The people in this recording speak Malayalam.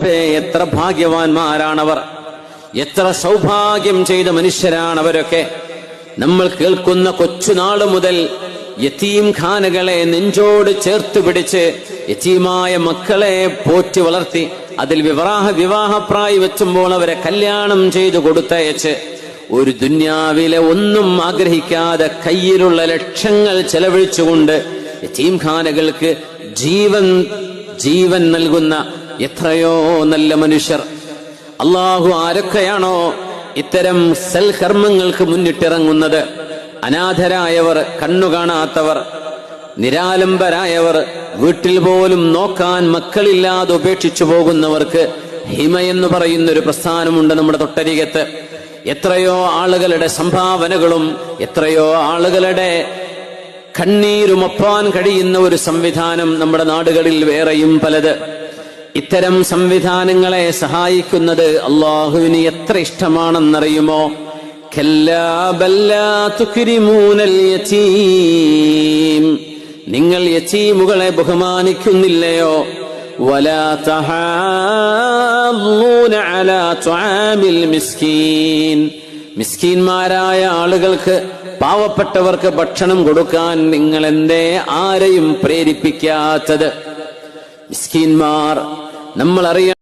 എത്ര ഭാഗ്യവാന്മാരാണവർ. എത്ര സൗഭാഗ്യം ചെയ്ത മനുഷ്യരാണവരൊക്കെ. നമ്മൾ കേൾക്കുന്ന കൊച്ചുനാൾ മുതൽ യത്തീം ഖാനകളെ നെഞ്ചോട് ചേർത്ത് പിടിച്ച് യത്തീമായ മക്കളെ പോറ്റി വളർത്തി അതിൽ വിവാഹ വിവാഹപ്രായി വെച്ചുമ്പോൾ അവരെ കല്യാണം ചെയ്തു കൊടുത്തയച്ച് ഒരു ദുന്യാവിലെ ഒന്നും ആഗ്രഹിക്കാതെ കയ്യിലുള്ള ലക്ഷങ്ങൾ ചെലവഴിച്ചുകൊണ്ട് യത്തീം ഖാനകൾക്ക് ജീവൻ ജീവൻ നൽകുന്ന എത്രയോ നല്ല മനുഷ്യർ. അള്ളാഹു ആരൊക്കെയാണോ ഇത്തരം സൽകർമ്മങ്ങൾക്ക് മുന്നിട്ടിറങ്ങുന്നത്? അനാഥരായവർ കണ്ണു കാണാത്തവർ നിരാലംബരായവർ വീട്ടിൽ പോലും നോക്കാൻ മക്കളില്ലാതെ ഉപേക്ഷിച്ചു പോകുന്നവർക്ക് ഹിമ എന്ന് പറയുന്ന ഒരു പ്രസ്ഥാനമുണ്ട് നമ്മുടെ തൊട്ടരികത്ത്. എത്രയോ ആളുകളുടെ സംഭാവനകളും എത്രയോ ആളുകളുടെ കണ്ണീരുമൊപ്പാൻ കഴിയുന്ന ഒരു സംവിധാനം നമ്മുടെ നാടുകളിൽ വേറെയും പലത്. ഇത്തരം സംവിധാനങ്ങളെ സഹായിക്കുന്നത് അള്ളാഹുവിന് എത്ര ഇഷ്ടമാണെന്നറിയുമോ? നിങ്ങൾ യച്ചീമുകളെ ബഹുമാനിക്കുന്നില്ലയോ? മിസ്കീൻമാരായ ആളുകൾക്ക് പാവപ്പെട്ടവർക്ക് ഭക്ഷണം കൊടുക്കാൻ നിങ്ങൾ എന്തേ ആരെയും പ്രേരിപ്പിക്കാത്തത്? മിസ്കീന്മാർ. നമ്മൾ അറിയാം